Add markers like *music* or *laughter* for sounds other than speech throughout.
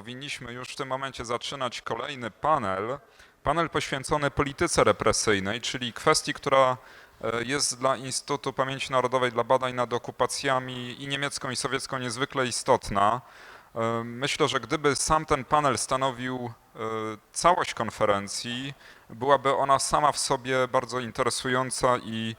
powinniśmy już w tym momencie zaczynać kolejny panel. Panel poświęcony polityce represyjnej, czyli kwestii, która e, jest dla Instytutu Pamięci Narodowej dla badań nad okupacjami i niemiecką i sowiecką niezwykle istotna. E, Myślę, że gdyby sam ten panel stanowił e, całość konferencji, byłaby ona sama w sobie bardzo interesująca i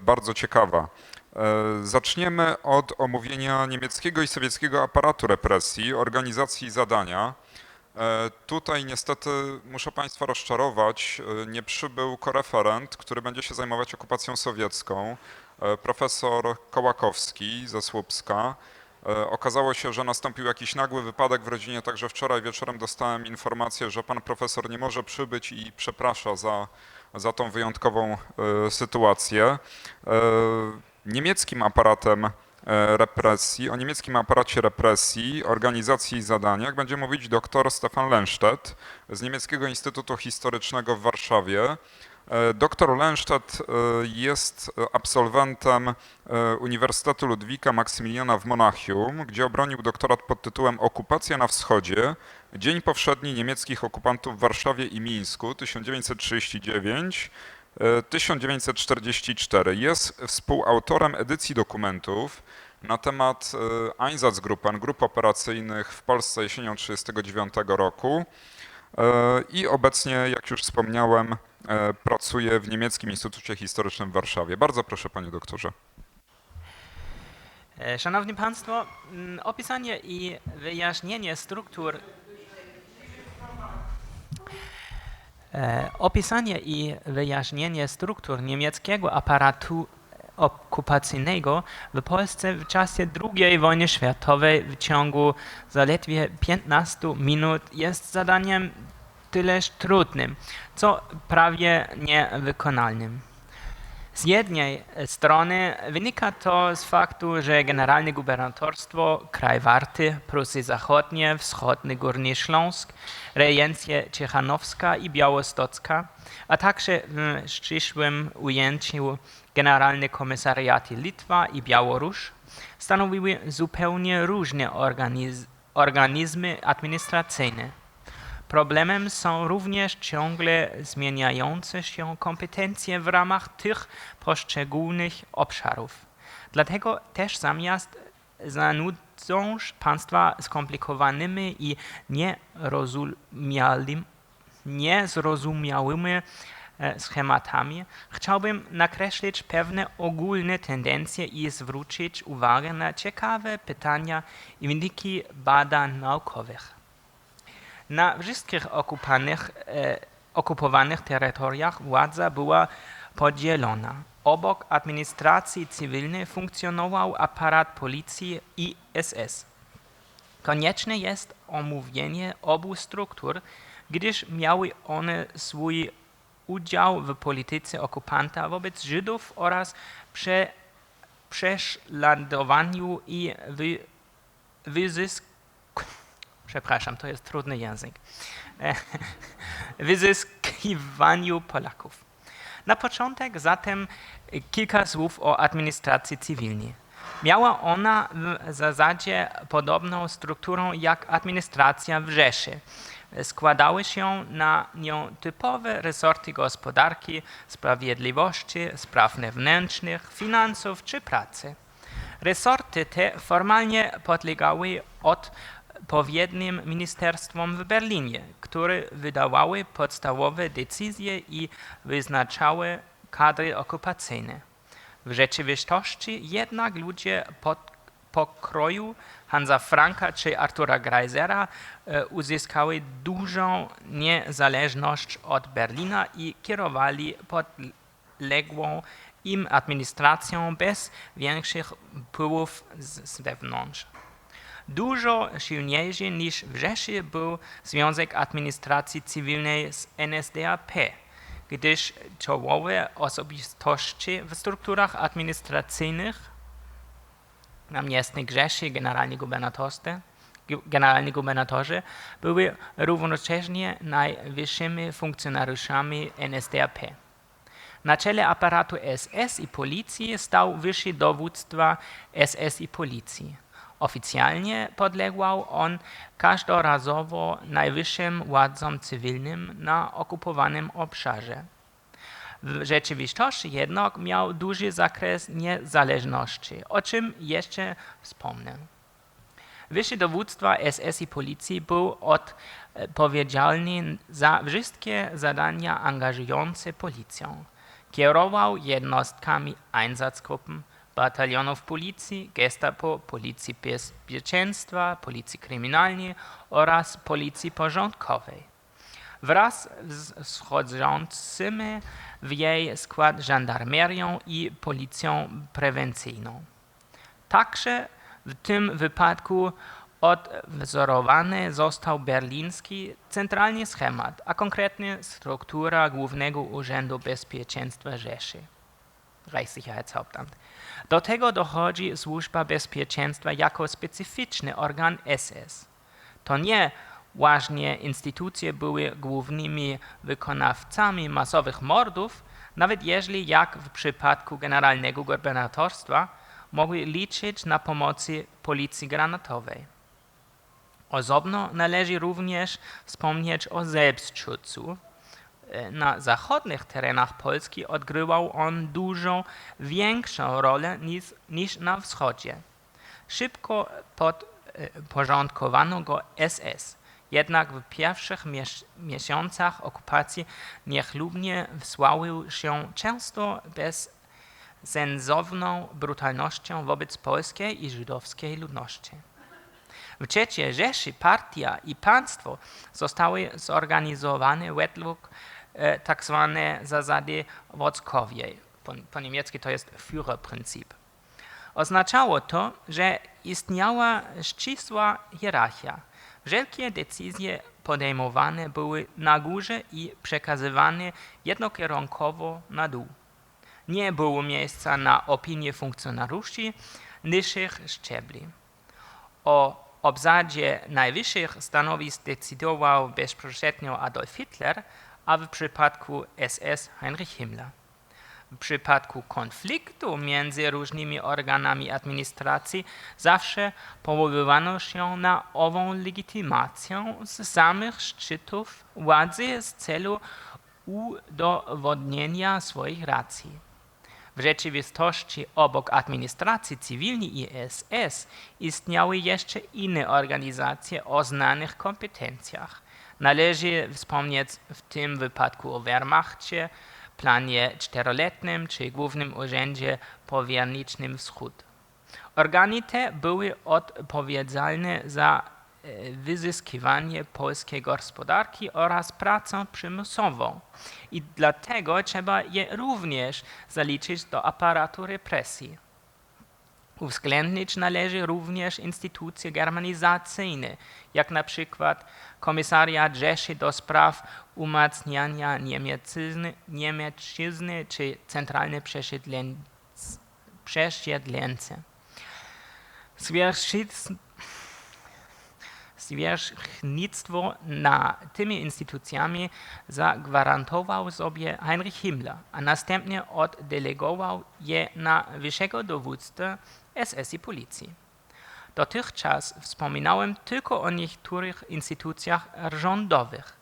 bardzo ciekawa. E, Zaczniemy od omówienia niemieckiego i sowieckiego aparatu represji, organizacji zadania. E, Tutaj niestety muszę Państwa rozczarować, e, nie przybył koreferent, który będzie się zajmować okupacją sowiecką, profesor Kołakowski ze Słupska. Okazało się, że nastąpił jakiś nagły wypadek w rodzinie, także wczoraj wieczorem dostałem informację, że pan profesor nie może przybyć i przeprasza za, za tą wyjątkową sytuację. Niemieckim aparatem e, represji, o niemieckim aparacie represji, organizacji i zadaniach będzie mówić dr Stefan Lenstedt z Niemieckiego Instytutu Historycznego w Warszawie. E, Doktor Lenstedt e, jest absolwentem Uniwersytetu Ludwika Maksymiliana w Monachium, gdzie obronił doktorat pod tytułem Okupacja na Wschodzie, Dzień Powszedni Niemieckich Okupantów w Warszawie i Mińsku 1939 1944. Jest współautorem edycji dokumentów na temat e, Einsatzgruppen, grup operacyjnych w Polsce jesienią 1939 roku E, i obecnie, jak już wspomniałem, e, pracuje w Niemieckim Instytucie Historycznym w Warszawie. Bardzo proszę, panie doktorze. Szanowni Państwo, opisanie i wyjaśnienie struktur E, Opisanie i wyjaśnienie struktur niemieckiego aparatu okupacyjnego w Polsce w czasie II wojny światowej w ciągu zaledwie 15 minut jest zadaniem tyleż trudnym, co prawie niewykonalnym. Z jednej strony wynika to z faktu, że Generalne Gubernatorstwo, Kraj Warty, Prusy Zachodnie, Wschodni Górny Śląsk, rejencje Ciechanowska i Białostocka, a także w ścisłym ujęciu Generalne Komisariaty Litwa i Białoruś stanowiły zupełnie różne organiz- organizmy administracyjne. Problemem są również ciągle zmieniające się kompetencje w ramach tych poszczególnych obszarów. Dlatego też zamiast zanudzą państwa skomplikowanymi i niezrozumiałymi e, schematami, chciałbym nakreślić pewne ogólne tendencje i zwrócić uwagę na ciekawe pytania i wyniki badań naukowych. Na wszystkich okupanych, e, okupowanych terytoriach władza była podzielona. Obok administracji cywilnej funkcjonował aparat policji i SS. Konieczne jest omówienie obu struktur, gdyż miały one swój udział w polityce okupanta wobec Żydów oraz prze, prześladowaniu i wy, wyzysku przepraszam, to jest trudny język, *laughs* wyzyskiwaniu Polaków. Na początek zatem kilka słów o administracji cywilnej. Miała ona w zasadzie podobną strukturę jak administracja w Rzeszy. Składały się na nią typowe resorty gospodarki, sprawiedliwości, spraw wewnętrznych, finansów czy pracy. Resorty te formalnie podlegały od odpowiednim ministerstwom w Berlinie, które wydawały podstawowe decyzje i wyznaczały kadry okupacyjne. W rzeczywistości jednak ludzie pod pokroju Hansa Franka czy Artura Greisera e, uzyskali dużą niezależność od Berlina i kierowali podległą im administracją bez większych wpływów z, z wewnątrz. Dużo silniejszy niż w Rzeszy był Związek Administracji Cywilnej z NSDAP, gdyż czołowe osobistości w strukturach administracyjnych, namiestnik Rzeszy, generalni gubernatorzy, generalni gubernatorzy, były równocześnie najwyższymi funkcjonariuszami NSDAP. Na czele aparatu SS i policji stał wyższy dowództwa SS i policji. Oficjalnie podlegał on każdorazowo najwyższym władzom cywilnym na okupowanym obszarze. W rzeczywistości jednak miał duży zakres niezależności, o czym jeszcze wspomnę. Wyższy dowództwa SS i policji był odpowiedzialny za wszystkie zadania angażujące policję. Kierował jednostkami Einsatzgruppen, batalionów policji, gestapo, policji bezpieczeństwa, policji kryminalnej oraz policji porządkowej. Wraz z wchodzącymi w jej skład żandarmerią i policją prewencyjną. Także w tym wypadku odwzorowany został berliński centralny schemat, a konkretnie struktura Głównego Urzędu Bezpieczeństwa Rzeszy. Reichssicherheitshauptamt. Do tego dochodzi Służba Bezpieczeństwa jako specyficzny organ SS. To nie właśnie instytucje były głównymi wykonawcami masowych mordów, nawet jeśli, jak w przypadku generalnego gubernatorstwa, mogły liczyć na pomocy policji granatowej. Osobno należy również wspomnieć o Selbstschutzu. E, Na zachodnich terenach Polski odgrywał on dużo większą rolę niż, niż na wschodzie. Szybko podporządkowano go SS, jednak w pierwszych mies- miesiącach okupacji niechlubnie wsławił się często bezsensowną brutalnością wobec polskiej i żydowskiej ludności. W III Rzeszy partia i państwo zostały zorganizowane według tak zwane zasady wojskowej. Po, po niemiecku to jest Führerprinzip. Oznaczało to, że istniała ścisła hierarchia. Wszelkie decyzje podejmowane były na górze i przekazywane jednokierunkowo na dół. Nie było miejsca na opinie funkcjonariuszy niższych szczebli. O obsadzie najwyższych stanowisk decydował bezpośrednio Adolf Hitler, a w przypadku SS Heinrich Himmler. W przypadku konfliktu między różnymi organami administracji zawsze powoływano się na ową legitymację z samych szczytów władzy z celu udowodnienia swoich racji. W rzeczywistości obok administracji cywilnej i SS istniały jeszcze inne organizacje o znanych kompetencjach. Należy wspomnieć w tym wypadku o Wehrmachcie, planie czteroletnim czy Głównym Urzędzie Powierniczym Wschód. Organy te były odpowiedzialne za e, wyzyskiwanie polskiej gospodarki oraz pracę przymusową i dlatego trzeba je również zaliczyć do aparatu represji. Uwzględnić należy również instytucje germanizacyjne, jak na przykład Komisariat Rzeszy do spraw umacniania niemiecyzny, niemiecczyzny czy Centralne Przesiedleń- Przesiedleńce. Zwierzchnic- Zwierzchnictwo nad tymi instytucjami zagwarantował sobie Heinrich Himmler, a następnie oddelegował je na wyższego dowódcę SS i policji. Dotychczas wspominałem tylko o niektórych instytucjach rządowych.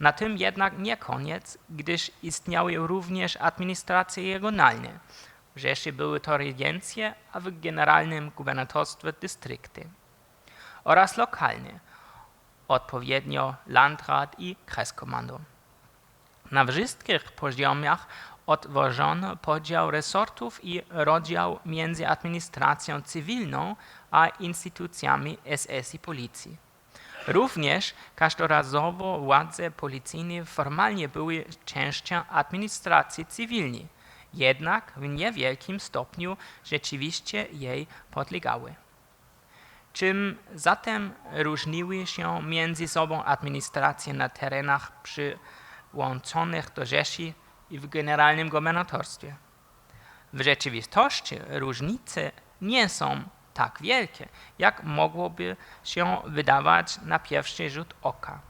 Na tym jednak nie koniec, gdyż istniały również administracje regionalne. W Rzeszy były to regencje, a w generalnym gubernatorstwie dystrykty. Oraz lokalne, odpowiednio Landrat i Kreskommando. Na wszystkich poziomach odwożono podział resortów i rozdział między administracją cywilną a instytucjami SS i policji. Również każdorazowo władze policyjne formalnie były częścią administracji cywilnej, jednak w niewielkim stopniu rzeczywiście jej podlegały. Czym zatem różniły się między sobą administracje na terenach przyłączonych do Rzeszy i w generalnym gubernatorstwie? W rzeczywistości różnice nie są tak wielkie, jak mogłoby się wydawać na pierwszy rzut oka.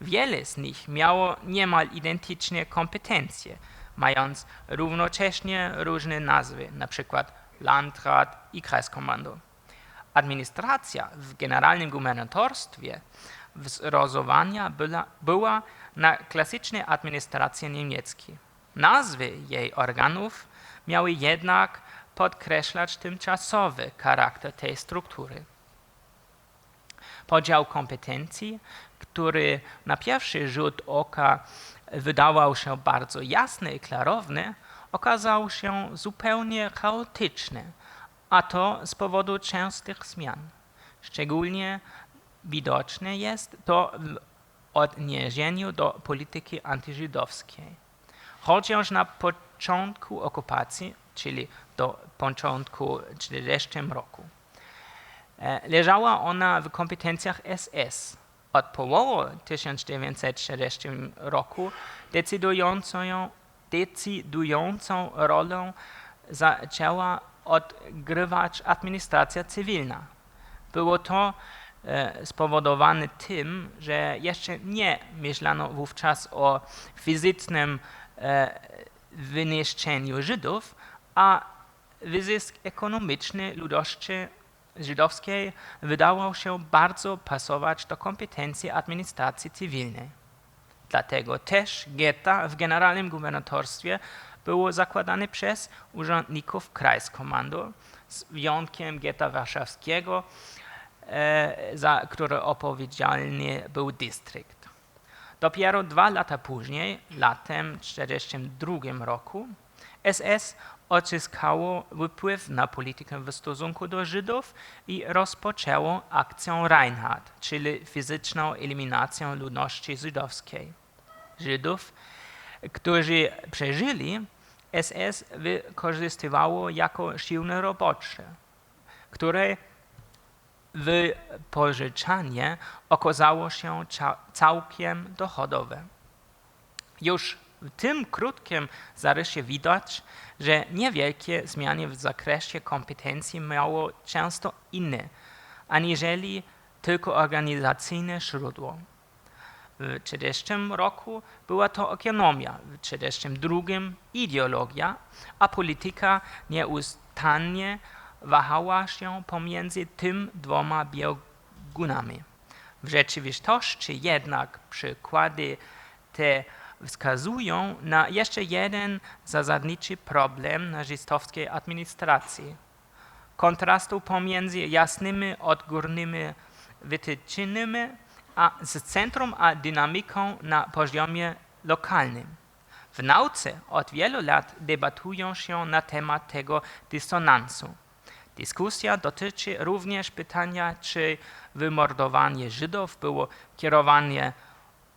Wiele z nich miało niemal identyczne kompetencje, mając równocześnie różne nazwy, np. Landrat i Kreiskommando. administracja w generalnym gubernatorstwie wzorowana była, była na klasycznej administracji niemieckiej. Nazwy jej organów miały jednak podkreślać tymczasowy charakter tej struktury. Podział kompetencji, który na pierwszy rzut oka wydawał się bardzo jasny i klarowny, okazał się zupełnie chaotyczny, a to z powodu częstych zmian. Szczególnie widoczne jest to w odniesieniu do polityki antyżydowskiej. Chociaż na początku okupacji, czyli do początku 40 roku, e, leżała ona w kompetencjach SS. Od połowy 1940 roku decydującą, decydującą rolę zaczęła odgrywać administracja cywilna. Było to e, spowodowane tym, że jeszcze nie myślano wówczas o fizycznym e, wyniszczeniu Żydów, a wyzysk ekonomiczny ludności żydowskiej wydawał się bardzo pasować do kompetencji administracji cywilnej. Dlatego też getta w generalnym gubernatorstwie było zakładane przez urzędników Kreiskomando, z wyjątkiem getta warszawskiego, e, za które odpowiedzialny był dystrykt. Dopiero dwa lata później, latem 1942 roku, SS odzyskało wpływ na politykę w stosunku do Żydów i rozpoczęło akcję Reinhardt, czyli fizyczną eliminację ludności żydowskiej. Żydów, którzy przeżyli, SS wykorzystywało jako siły robocze, które wypożyczanie okazało się całkiem dochodowe. Już tym krótkim zarysie widać, że niewielkie zmiany w zakresie kompetencji miało często inne, aniżeli tylko organizacyjne źródło. W 30 roku była to ekonomia, w 32 ideologia, a polityka nieustannie wahała się pomiędzy tym dwoma biegunami. W rzeczywistości jednak przykłady te wskazują na jeszcze jeden zasadniczy problem nazistowskiej administracji. Kontrastu pomiędzy jasnymi odgórnymi wytycznymi a z centrum a dynamiką na poziomie lokalnym. W nauce od wielu lat debatują się na temat tego dysonansu. Dyskusja dotyczy również pytania, czy wymordowanie Żydów było kierowane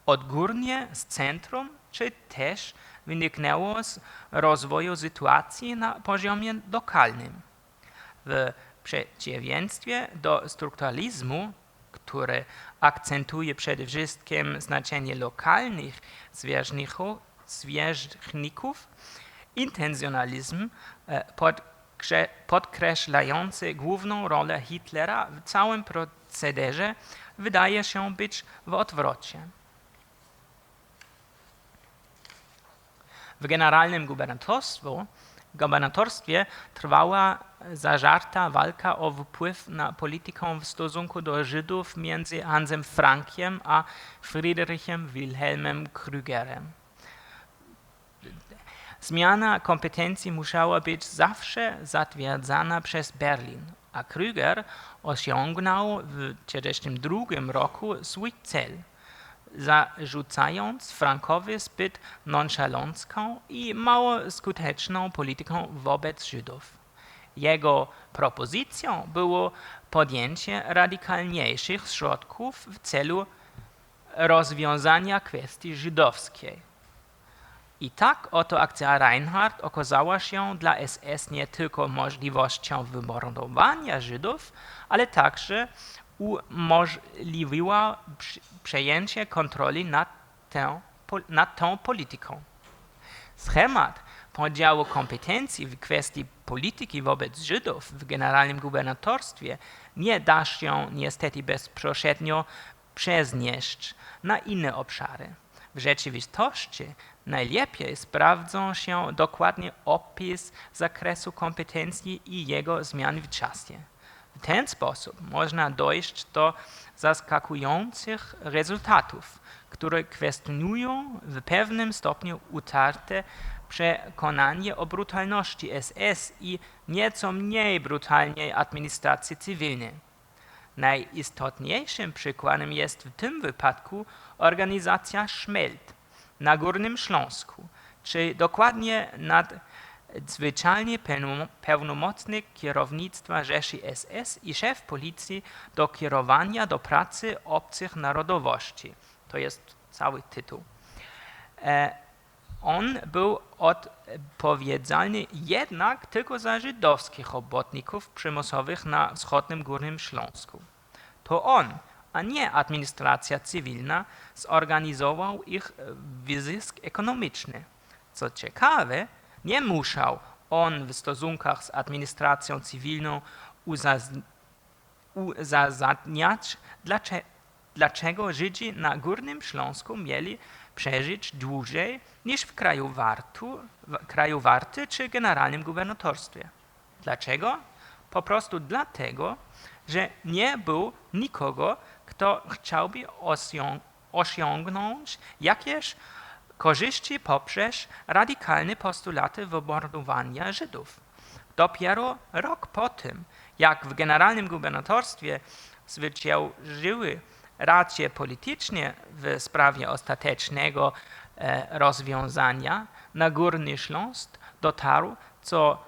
odgórnie z centrum, czy też wyniknęło z rozwoju sytuacji na poziomie lokalnym. W przeciwieństwie do strukturalizmu, który akcentuje przede wszystkim znaczenie lokalnych zwierzchników, intencjonalizm e, podkreślający główną rolę Hitlera w całym procederze wydaje się być w odwrocie. W generalnym gubernatorstwie, trwała zażarta walka o wpływ na politykę w stosunku do Żydów między Hansem Frankiem a Friedrichem Wilhelmem Krügerem. Zmiana kompetencji musiała być zawsze zatwierdzana przez Berlin, a Krüger osiągnął w 1942 roku swój cel – zarzucając Frankowi zbyt nonszalancką i mało skuteczną polityką wobec Żydów. Jego propozycją było podjęcie radykalniejszych środków w celu rozwiązania kwestii żydowskiej. I tak oto akcja Reinhardt okazała się dla SS nie tylko możliwością wymordowania Żydów, ale także umożliwiła przejęcie kontroli nad, po- nad tą polityką. Schemat podziału kompetencji w kwestii polityki wobec Żydów w generalnym gubernatorstwie nie da się niestety bezpośrednio przenieść na inne obszary. W rzeczywistości najlepiej sprawdzą się dokładnie opis zakresu kompetencji i jego zmian w czasie. W ten sposób można dojść do zaskakujących rezultatów, które kwestionują w pewnym stopniu utarte przekonanie o brutalności SS i nieco mniej brutalnej administracji cywilnej. Najistotniejszym przykładem jest w tym wypadku organizacja Szmelt na Górnym Śląsku, czy dokładnie nadzwyczajnie pełnom- pełnomocnik kierownictwa Rzeszy SS i szef policji do kierowania do pracy obcych narodowości. To jest cały tytuł. E, on był odpowiedzialny jednak tylko za żydowskich robotników przymusowych na wschodnim Górnym Śląsku. To on, a nie administracja cywilna, zorganizował ich wyzysk ekonomiczny. Co ciekawe, nie musiał on w stosunkach z administracją cywilną uzasadniać, dlacze- dlaczego Żydzi na Górnym Śląsku mieli przeżyć dłużej niż w kraju, wartu, w kraju Warty czy generalnym gubernatorstwie. Dlaczego? Po prostu dlatego, że nie było nikogo, kto chciałby osią- osiągnąć jakieś korzyści poprzez radykalne postulaty wymordowania Żydów. Dopiero rok po tym, jak w generalnym gubernatorstwie zwyciężyły racje polityczne w sprawie ostatecznego e, rozwiązania, na Górny Śląsk dotarł, co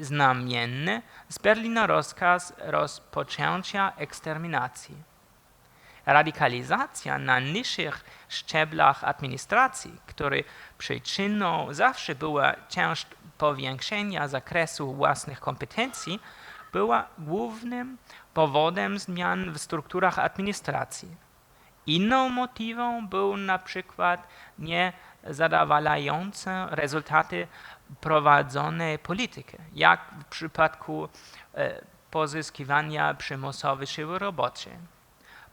znamienne, z Berlina rozkaz rozpoczęcia eksterminacji. Radykalizacja na niższych szczeblach administracji, której przyczyną zawsze była część powiększenia zakresu własnych kompetencji, była głównym powodem zmian w strukturach administracji. Inną motywą był na przykład niezadowalające rezultaty prowadzonej polityki, jak w przypadku e, pozyskiwania przymusowej siły roboczej.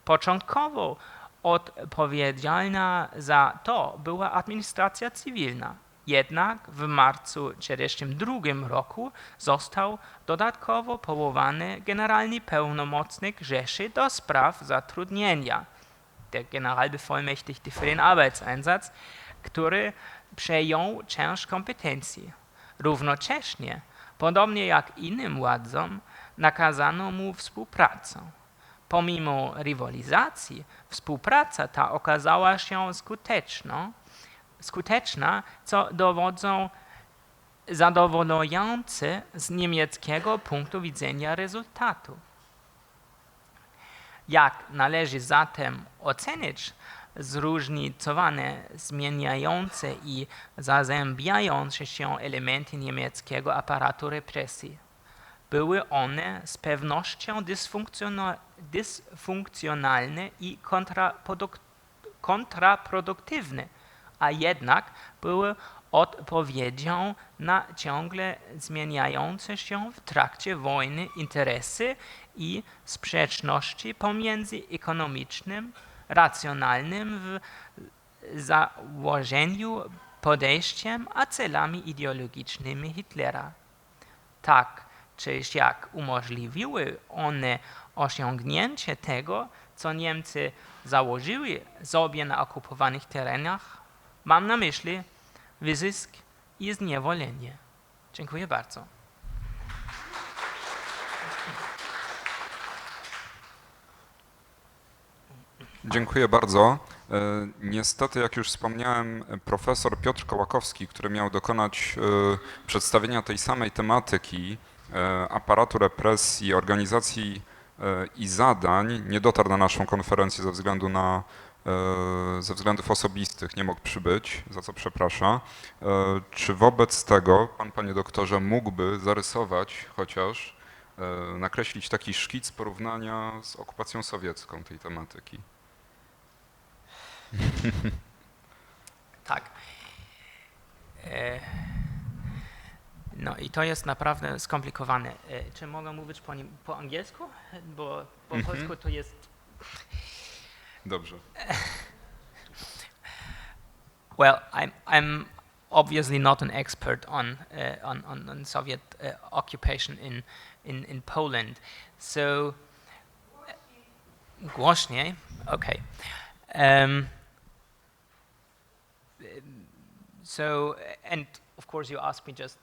Początkowo odpowiedzialna za to była administracja cywilna. Jednak w marcu 1942 roku został dodatkowo powołany generalny pełnomocnik Rzeszy do spraw zatrudnienia, der Generalbevollmächtigte für den Arbeitseinsatz, który przejął część kompetencji. Równocześnie, podobnie jak innym władzom, nakazano mu współpracę. Pomimo rywalizacji, współpraca ta okazała się skuteczną, skuteczna, co dowodzą zadowalające z niemieckiego punktu widzenia rezultatu. Jak należy zatem ocenić zróżnicowane, zmieniające i zazębiające się elementy niemieckiego aparatu represji? Były one z pewnością dysfunkcjona- dysfunkcjonalne i kontraproduk- kontraproduktywne, a jednak były odpowiedzią na ciągle zmieniające się w trakcie wojny interesy i sprzeczności pomiędzy ekonomicznym, racjonalnym w założeniu podejściem, a celami ideologicznymi Hitlera. Tak czy siak umożliwiły one osiągnięcie tego, co Niemcy założyły sobie na okupowanych terenach. Mam na myśli wyzysk i zniewolenie. Dziękuję bardzo. Dziękuję bardzo. E, Niestety, jak już wspomniałem, profesor Piotr Kołakowski, który miał dokonać e, przedstawienia tej samej tematyki aparatu represji, organizacji e, i zadań, nie dotarł na naszą konferencję ze względu na e, ze względów osobistych nie mógł przybyć, za co przepraszam. E, Czy wobec tego pan, panie doktorze, mógłby zarysować chociaż, e, nakreślić taki szkic porównania z okupacją sowiecką tej tematyki? Tak. E, No i to jest naprawdę skomplikowane. Czy mogę mówić po, nim- po angielsku? Bo po Mhm. polsku to jest Dobrze. *laughs* Well, I'm, I'm, obviously not an expert on uh, on, on, on Soviet uh, occupation in, in in Poland. So głośniej, okay. Um, so and of course you asked me just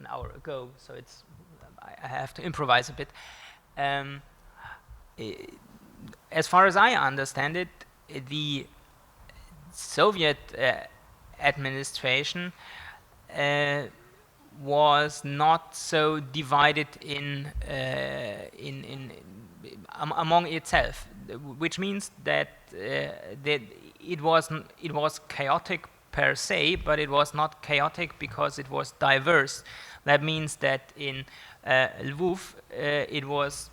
an hour ago, so it's I, have to *laughs* improvise a bit. Um, eh, as far as I understand it, the Soviet uh, administration uh, was not so divided in, uh, in, in, am- among itself, which means that, that it, was it was chaotic per se, but it was not chaotic because it was diverse. That means that in uh, Lviv, uh, it was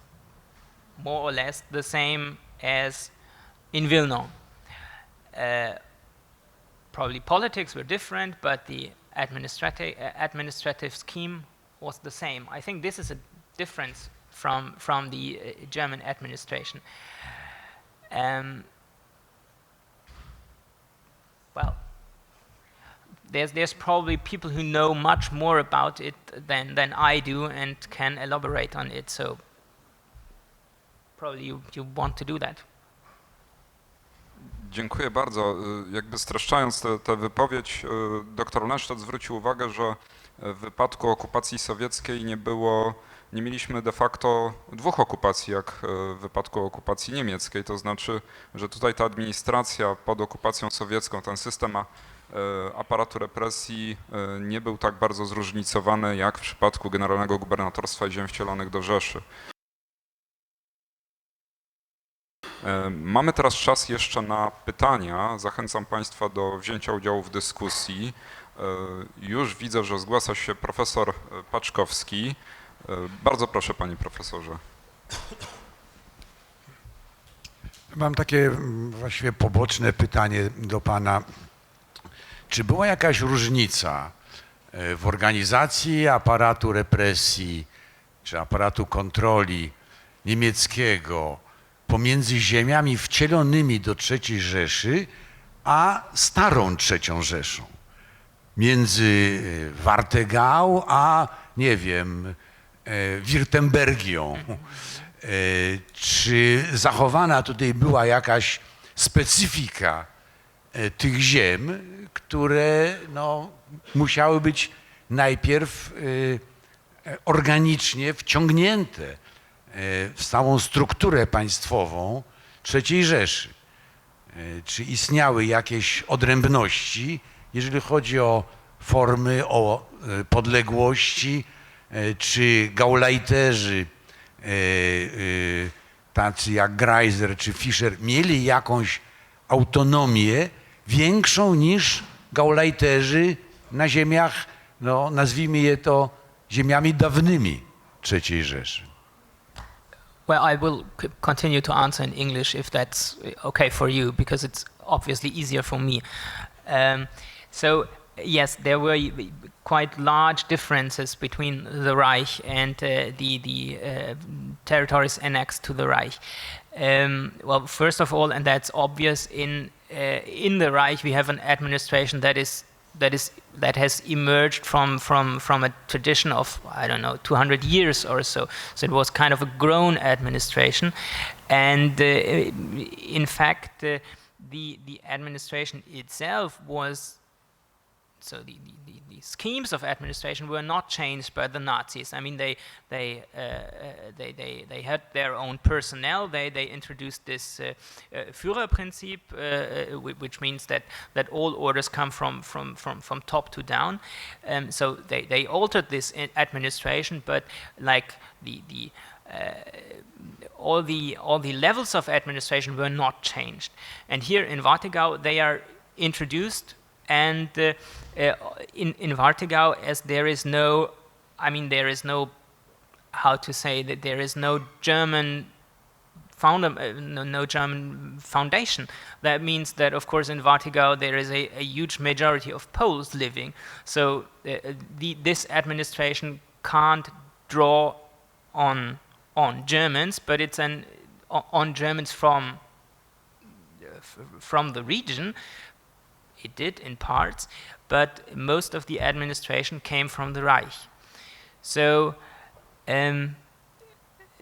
more or less the same as in Vilna. Uh, probably politics were different, but the administrative uh, administrative scheme was the same. I think this is a difference from from the uh, German administration. Um, well, there's there's probably people who know much more about it than than I do and can elaborate on it. So probably you, you want to do that. Dziękuję bardzo. Jakby streszczając tę wypowiedź, dr Leszczot zwrócił uwagę, że w wypadku okupacji sowieckiej nie było, nie mieliśmy de facto dwóch okupacji, jak w wypadku okupacji niemieckiej. To znaczy, że tutaj ta administracja pod okupacją sowiecką, ten system y, aparatu represji y, nie był tak bardzo zróżnicowany jak w przypadku Generalnego Gubernatorstwa Ziem Wcielonych do Rzeszy. E, Mamy teraz czas jeszcze na pytania. Zachęcam Państwa do wzięcia udziału w dyskusji. E, Już widzę, że zgłasza się profesor e, Paczkowski. E, Bardzo proszę, panie profesorze. Mam takie mm, właściwie poboczne pytanie do pana. Czy była jakaś różnica e, w organizacji aparatu represji czy aparatu kontroli niemieckiego pomiędzy ziemiami wcielonymi do III Rzeszy a starą III Rzeszą? Między e, Wartegau a, nie wiem, Wirtembergią. E, Czy zachowana tutaj była jakaś specyfika e, tych ziem, które no, musiały być najpierw e, e, organicznie wciągnięte e, w stałą strukturę państwową III Rzeszy? E, Czy istniały jakieś odrębności, jeżeli chodzi o formy, o e, podległości, e, czy gaulajterzy, e, e, tacy jak Greiser czy Fischer, mieli jakąś autonomię większą niż gaulajterzy na ziemiach, no, nazwijmy je to ziemiami dawnymi III Rzeszy. Well, I will continue to answer in English if that's okay for you, because it's obviously easier for me. Um, so, yes, there were quite large differences between the Reich and uh, the, the uh, territories annexed to the Reich. Um, well, first of all, and that's obvious, in, uh, in the Reich we have an administration that is that is that has emerged from from from a tradition of I don't know 200 years or so. So it was kind of a grown administration, and uh, in fact, uh, the the administration itself was. So the, the, the, the schemes of administration were not changed by the Nazis. I mean, they they uh, uh, they, they they had their own personnel. They they introduced this uh, uh, Führerprinzip, uh, uh, which means that that all orders come from from from, from top to down. Um, so they, they altered this administration, but like the the all the all the levels of administration were not changed. And here in Wartegau, they are introduced, and uh, uh, in in Wartegau, as there is no, I mean, there is no, how to say that there is no German founder, uh, no, no German foundation. That means that, of course, in Wartegau there is a, a huge majority of Poles living. So uh, the, this administration can't draw on on Germans, but it's an on Germans from from the region. It did in parts, but most of the administration came from the Reich. So um,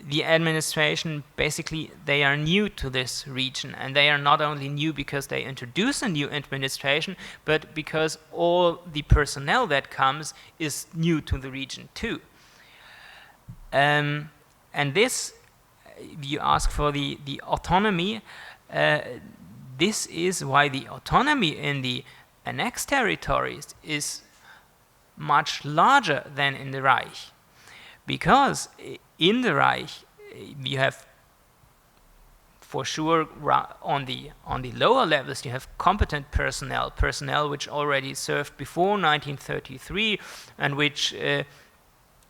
the administration basically they are new to this region and they are not only new because they introduce a new administration but because all the personnel that comes is new to the region too um, and this you ask for the, the autonomy uh, this is why the autonomy in the annexed territories is much larger than in the Reich. Because in the Reich you have for sure on the on the lower levels you have competent personnel personnel which already served before 1933 and which uh,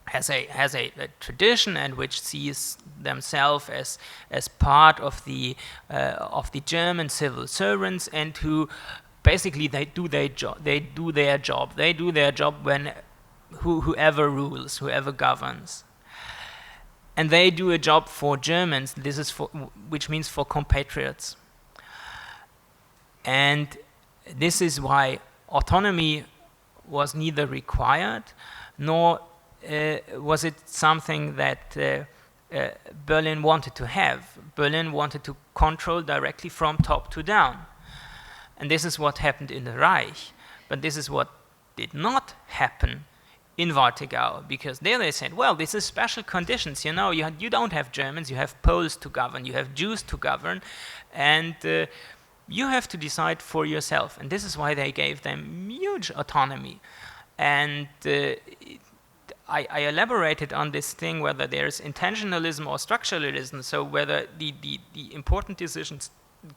has a has a, a tradition and which sees themselves as as part of the uh, of the German civil servants and who basically they do their job they do their job they do their job when who, whoever rules whoever governs and they do a job for Germans. This is for, which means for compatriots. And this is why autonomy was neither required nor was it something that uh, uh, Berlin wanted to have. Berlin wanted to control directly from top to down. And this is what happened in the Reich. But this is what did not happen in Wartegau, because there they said, well, this is special conditions. You know, you, you don't have Germans, you have Poles to govern, you have Jews to govern, and uh, you have to decide for yourself. And this is why they gave them huge autonomy. And uh, I, I elaborated on this thing whether there's intentionalism or structuralism, so whether the, the, the important decisions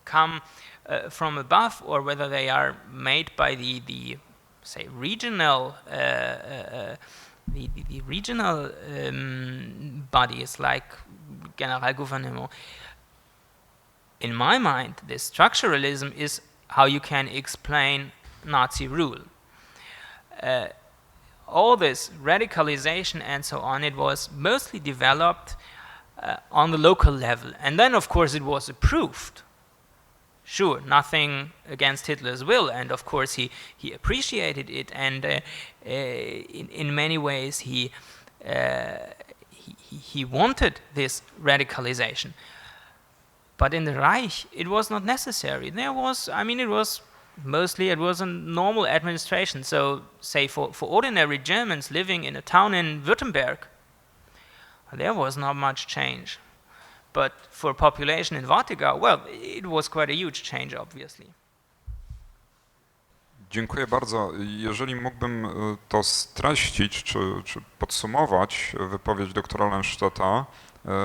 come uh, from above or whether they are made by the, the say regional uh, uh, uh, the, the, the regional um, bodies like Generalgouvernement. In my mind, this structuralism is how you can explain Nazi rule. Uh, all this radicalization and so on, it was mostly developed uh, on the local level. And then, of course, it was approved. Sure, nothing against Hitler's will, and of course, he, he appreciated it, and uh, uh, in, in many ways, he, uh, he, he- he wanted this radicalization. But in the Reich, it was not necessary. There was, I mean, it was mostly it was a normal administration. So, say for, for ordinary Germans living in a town in Württemberg, there was not much change. But for population in Wartegau, well, it was quite a huge change, obviously. Dziękuję bardzo. Jeżeli mógłbym y, to streścić czy, czy podsumować y, wypowiedź doktora Lenszteta,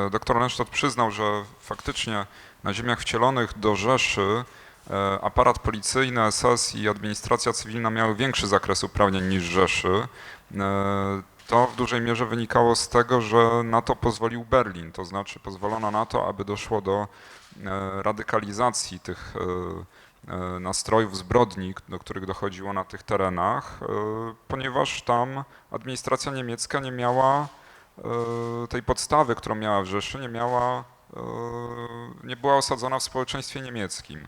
y, doktor Lensztet przyznał, że faktycznie na ziemiach wcielonych do Rzeszy aparat policyjny, SS i administracja cywilna miały większy zakres uprawnień niż Rzeszy. Y, To w dużej mierze wynikało z tego, że na to pozwolił Berlin, to znaczy pozwolono na to, aby doszło do e, radykalizacji tych e, e, nastrojów zbrodni, do których dochodziło na tych terenach, e, ponieważ tam administracja niemiecka nie miała e, tej podstawy, którą miała w Rzeszy, nie miała, e, nie była osadzona w społeczeństwie niemieckim.